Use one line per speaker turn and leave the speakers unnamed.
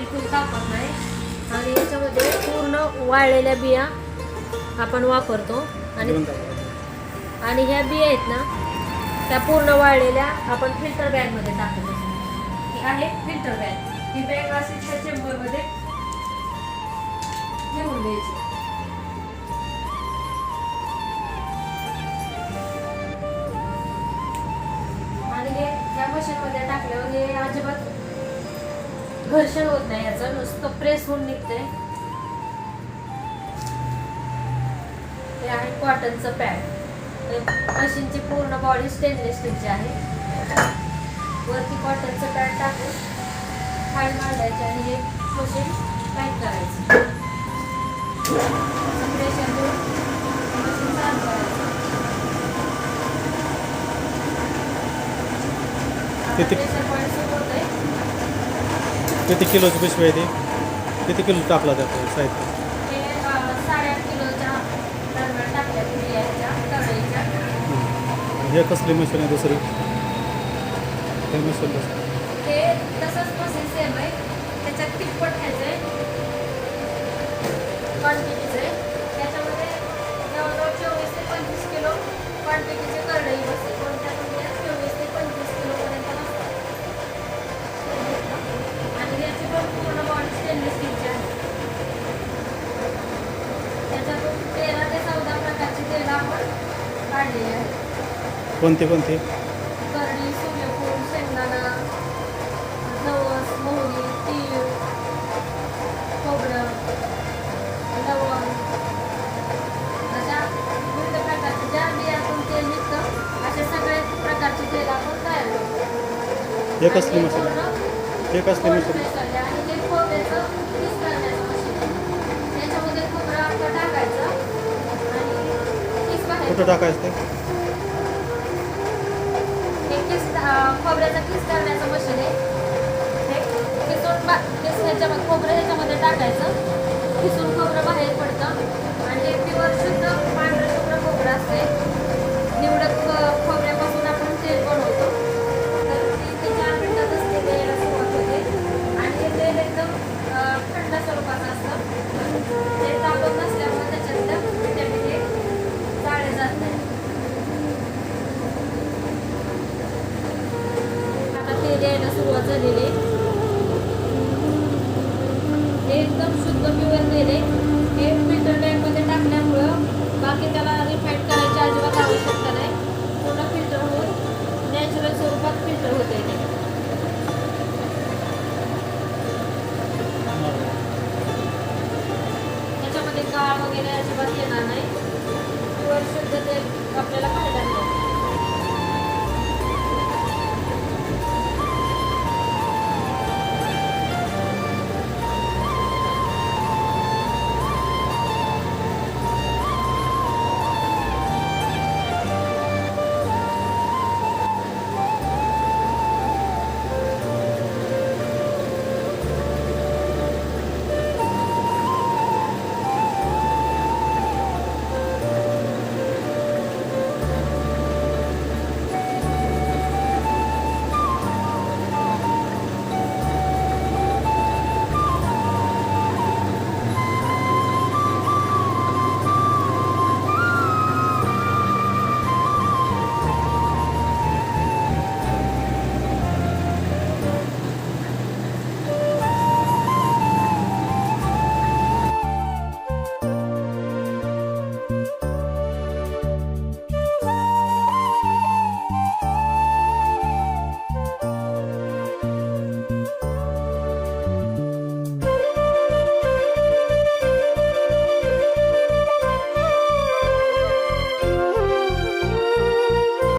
बिलकुल तापत नाही. आणि याच्यामध्ये पूर्ण वाळलेल्या बिया आपण वापरतो. आणि आणि ह्या बिया आहेत ना त्या पूर्ण वाळलेल्या आपण फिल्टर बॅगमध्ये टाकतो. आहे फिल्टर बॅग ही बॅग असेल त्या चेंबरमध्ये घेऊन द्यायची. घर्षण होत नाही याचं नुसतं प्रेस होऊन निघतंय. हे आहे कॉटनचं पॅड मशीनची पूर्ण बॉडी स्टेनलेस स्टीलची आहे. वरती कॉटनचं पॅड टाकून खाली मांडायचे आणि हे मशीन पॅक करायचं. प्रेशर देऊन मशीन चालू करायचं.
किती- किती किलोची पिशवी आहे ती? किती किलो टाकला त्यात साहित्य?
हे
हे कसली मशीन आहे दुसरी? हे मशीन दुसरी.
ते तसंच मशीन सेम आहे. त्याच्यात तिप्पट घ्यायचं आहे क्वांटिटीचं आहे. त्याच्यामध्ये जवळजवळ चोवीस ते पंचवीस किलो क्वांटिटीचे करडई बसते कोणत्या कोणत्या चोवीस ते पंचवीस किलोपर्यंत बसतात आणि याची पण पूर्ण बॉडी स्टेनलेस स्टीलची आहे त्याच्यातून तेरा ते चौदा प्रकारची तेल आपण काढलेली आहे.
कोणती कोणती?
करडी सूर्यफूल शेंगदाणा जवस मोहरी तीळ खोबरं लवंग. अशा विविध प्रकारचे ज्या बियातून तेल निघतं अशा सगळे प्रकारचे तेल आपण तयार करतो
हे कसली
आणि हे
कसली
खोबऱ्याचं किस करण्याचं मशीन आहे त्याच्यामध्ये खोबरं आपलं टाकायचं आणि किस बाहेर
कुठं टाकायचं ते?
हे किस खोबऱ्याचा किस करण्याचं मशीन. आहे हे किसून बा किस ह्याच्यामध्ये खोबरं ह्याच्यामध्ये टाकायचं. किसून खोबरं बाहेर पडतं. आणि हे प्युअर शुद्ध पांढरं शुभ्र खोबरं असते निवडक ख- खोबऱ्यापासून आपण तेल बनवतो तर तीन ते चार मिनिटातच ते द्यायला सुरुवात होते आणि हे तेल एकदम अं, थंड स्वरूपाचं असतं ते तापत नसल्यामुळे त्याच्यातलं विटॅमिन हे जाळे जात नाही म्हणजे द्यायला सुरुवात झालेली. आहे हे एकदम शुद्ध प्युअर तेल आहे. हे फिल्टर बॅगमध्ये टाकल्यामुळं बाकी त्याला रिफाईन करायची अजिबात आवश्यकता नाही. पूर्ण फिल्टर होऊन नॅचरल स्वरूपात फिल्टर होते ते. त्याच्यामध्ये काळ वगैरे अजिबात येणार नाही. प्युअर शुद्ध तेल आपल्याला